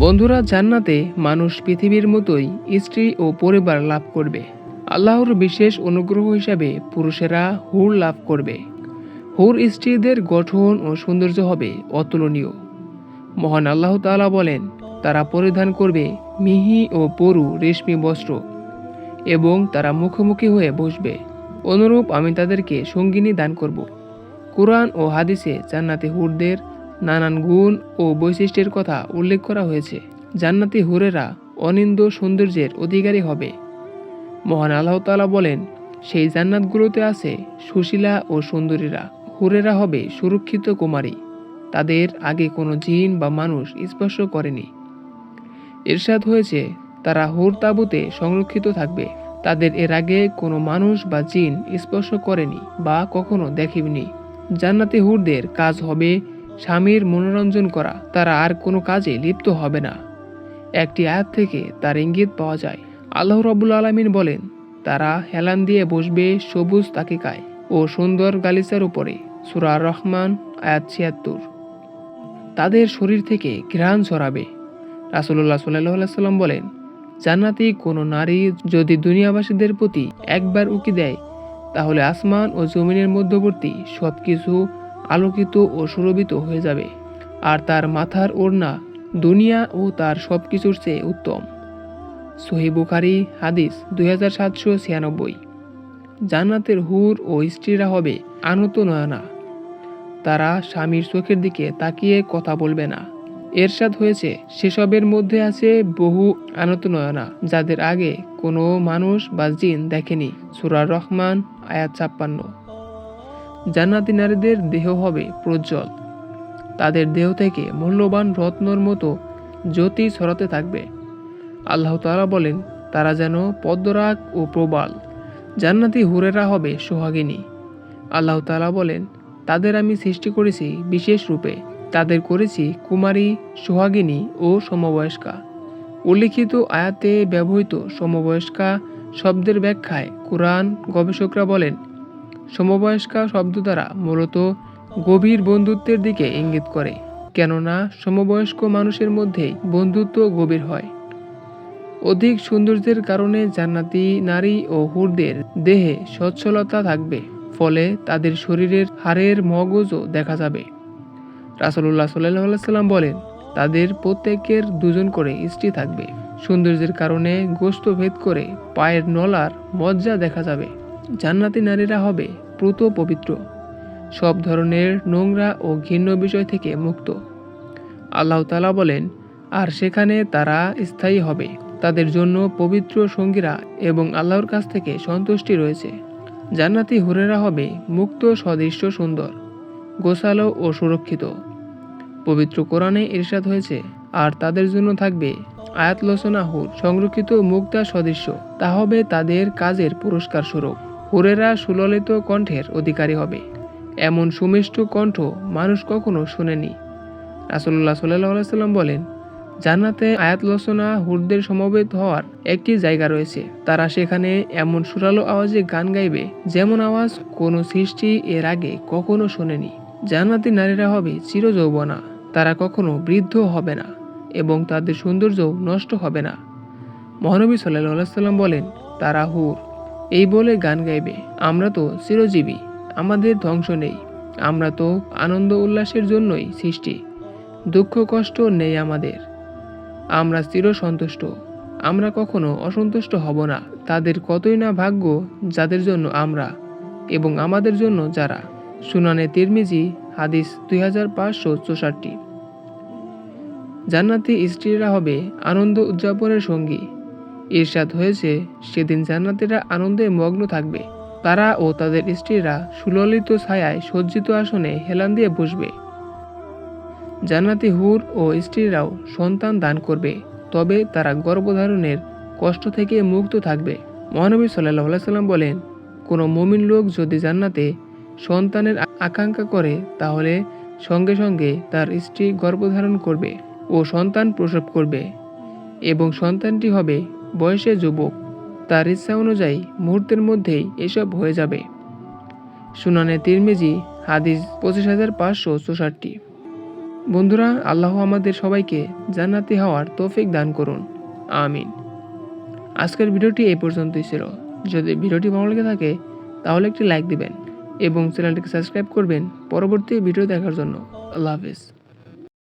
বন্ধুরা জান্নাতে মানুষ পৃথিবীর মতোই স্ত্রী ও পরিবার লাভ করবে। আল্লাহর বিশেষ অনুগ্রহ হিসাবে পুরুষেরা হুর লাভ করবে। হুর স্ত্রীদের গঠন ও সৌন্দর্য হবে অতুলনীয়। মহান আল্লাহ তাআলা বলেন, তারা পরিধান করবে মিহি ও পরু রেশমি বস্ত্র এবং তারা মুখোমুখি হয়ে বসবে। অনুরূপ আমি তাদেরকে সঙ্গিনী দান করব। কোরআন ও হাদিসে জান্নাতে হুরদের নানান গুণ ও বৈশিষ্ট্যের কথা উল্লেখ করা হয়েছে। জান্নাতি হুরেরা অনিন্দ সৌন্দর্যের অধিকারী হবে। মহান আল্লাহ তাআলা বলেন, সেই জান্নাতগুলোতে আছে সুশীলা ও সুন্দরীরা। হুরেরা হবে সুরক্ষিত কুমারী। তাদের আগে কোনো জিন বা মানুষ স্পর্শ করেনি। এরশাদ হয়েছে, তারা হুর তাবুতে সংরক্ষিত থাকবে। তাদের এর আগে কোনো মানুষ বা জিন স্পর্শ করেনি বা কখনো দেখেনি। জান্নাতি হুরদের কাজ হবে স্বামীর মনোরঞ্জন করা তারা আর কোনো কাজে লিপ্ত হবে না। একটি আয়াত থেকে তার ইঙ্গিত পাওয়া যায়। আল্লাহ রবুল আলমিন বলেন, তারা হেলান দিয়ে বসবে সবুজ তাকিকায় ও সুন্দর গালিচার উপরে। সুরা রহমান আয়াত ছিয়াত্তর। তাদের শরীর থেকে ঘ্রাণ ছড়াবে। রাসুল্লাহ সাল্লাহ সাল্লাম বলেন, জান্নাতি কোনো নারী যদি দুনিয়াবাসীদের প্রতি একবার উকি দেয়, তাহলে আসমান ও জমিনের মধ্যবর্তী সব কিছু আলোকিত ও সুরভিত হয়ে যাবে। আর তার মাথার ওড়না, দুনিয়া ও তার সব কিছুর চেয়ে উত্তম। সহি বুখারি হাদিস দুই হাজার সাতশো ছিয়ানব্বই। জান্নাতের হুর ও স্ত্রীরা হবে আনত নয়না তারা স্বামীর চোখের দিকে তাকিয়ে কথা বলবে না। এরশাদ হয়েছে, সেসবের মধ্যে আছে বহু আনত নয়না যাদের আগে কোনো মানুষ বা জিন দেখেনি। সুরার রহমান, আয়াত ছাপ্পান্ন। জান্নাতি নারীদের দেহ হবে প্রজ্জ্বল। তাদের দেহ থেকে মূল্যবান রত্নর মতো জ্যোতি ছড়াতে থাকবে। আল্লাহ তাআলা বলেন, তারা যেন পদ্মরাগ ও প্রবাল, জান্নাতি হুরেরা হবে সোহাগিনী। আল্লাহ তাআলা বলেন, তাদের আমি সৃষ্টি করেছি বিশেষ রূপে, তাদের করেছি কুমারী, সোহাগিনী ও সমবয়স্কা। উল্লিখিত আয়াতে ব্যবহৃত সমবয়স্কা শব্দের ব্যাখ্যায় কোরআন গবেষকরা বলেন সমবয়স্কা শব্দ দ্বারা মূলত গভীর বন্ধুত্বের দিকে ইঙ্গিত করে, কেননা সমবয়স্ক মানুষের মধ্যেই বন্ধুত্ব গভীর হয়। অধিক সৌন্দর্যের কারণে জান্নাতি নারী ও হুরদের দেহে সচ্ছলতা থাকবে, ফলে তাদের শরীরের হাড়ের মগজও দেখা যাবে। রাসুল্লাহ সাল্লাহ সাল্লাম বলেন, তাদের প্রত্যেকের দুজন করে স্ত্রী থাকবে। সৌন্দর্যের কারণে গোস্ত ভেদ করে পায়ের নলার মজ্জা দেখা যাবে। জান্নাতি নারীরা হবে প্রুত পবিত্র। সব ধরনের নোংরা ও ঘৃণ্য বিষয় থেকে মুক্ত। আল্লাহ তালা বলেন, আর সেখানে তারা স্থায়ী হবে। তাদের জন্য পবিত্র সঙ্গীরা এবং আল্লাহর কাছ থেকে সন্তুষ্টি রয়েছে। জান্নাতি হুরেরা হবে মুক্ত, সদৃশ্য, সুন্দর গোসালো ও সুরক্ষিত। পবিত্র কোরআনে ইরশাদ হয়েছে, আর তাদের জন্য থাকবে আয়াত লোচনা হুর, সংরক্ষিত, মুক্তা, সদৃশ্য। তা হবে তাদের কাজের পুরস্কার স্বরূপ হুরেরা সুললিত কণ্ঠের অধিকারী হবে। এমন সুমিষ্ট কণ্ঠ মানুষ কখনো শুনেনি। রাসুল্লাহ সাল্লাহ সাল্লাম বলেন, জান্নাতে আয়াত লোচনা হুরদের সমবেত হওয়ার একটি জায়গা রয়েছে। তারা সেখানে এমন সুরালো আওয়াজে গান গাইবে, যেমন আওয়াজ কোনো সৃষ্টি এর আগে কখনো শোনেনি। জান্নাতি নারীরা হবে চিরযৌবনা, তারা কখনো বৃদ্ধ হবে না এবং তাদের সৌন্দর্য নষ্ট হবে না। মহানবী সাল্লাহ সাল্লাম বলেন, তারা হুর। এই বলে গান গাইবে। আমরা তো চিরজীবী, আমাদের ধ্বংস নেই। আমরা তো আনন্দ উল্লাসের জন্যই সৃষ্টি। দুঃখ কষ্ট নেই আমাদের। আমরা চির সন্তুষ্ট। আমরা কখনো অসন্তুষ্ট হব না। তাদের কতই না ভাগ্য যাদের জন্য আমরা এবং আমাদের জন্য যারা। সুনানে তিরমিজি, হাদিস দুই হাজার পাঁচশো চৌষট্টি। জান্নাতি স্ত্রীরা হবে আনন্দ উদযাপনের সঙ্গী। ঈর্ষাদ হয়েছে, সেদিন জান্নাতিরা আনন্দে মগ্ন থাকবে। তারা ও তাদের স্ত্রীরা সুললিত ছায়ায় সজ্জিত আসনে হেলান দিয়ে বসবে। জান্নাতি হুর ও স্ত্রীরাও সন্তান দান করবে, তবে তারা গর্ভধারণের কষ্ট থেকে মুক্ত থাকবে। মহানবী সাল্লাহ সাল্লাম বলেন, কোনো মমিন লোক যদি জান্নাতে সন্তানের আকাঙ্ক্ষা করে, তাহলে সঙ্গে সঙ্গে তার স্ত্রী গর্ভধারণ করবে ও সন্তান প্রসব করবে এবং সন্তানটি হবে বয়সে যুবক, তার ইচ্ছা অনুযায়ী মুহূর্তের মধ্যেই এসব হয়ে যাবে। সুনানে তিরমিজি, হাদিস পঁচিশ হাজার পাঁচশো চৌষট্টি। বন্ধুরা, আল্লাহ আমাদের সবাইকে জান্নাতি হওয়ার তৌফিক দান করুন। আমিন। আজকের ভিডিওটি এই পর্যন্তই ছিল। যদি ভিডিওটি ভালো লেগে থাকে, তাহলে একটি লাইক দিবেন এবং চ্যানেলটিকে সাবস্ক্রাইব করবেন পরবর্তী ভিডিও দেখার জন্য। আল্লাহ হাফিজ।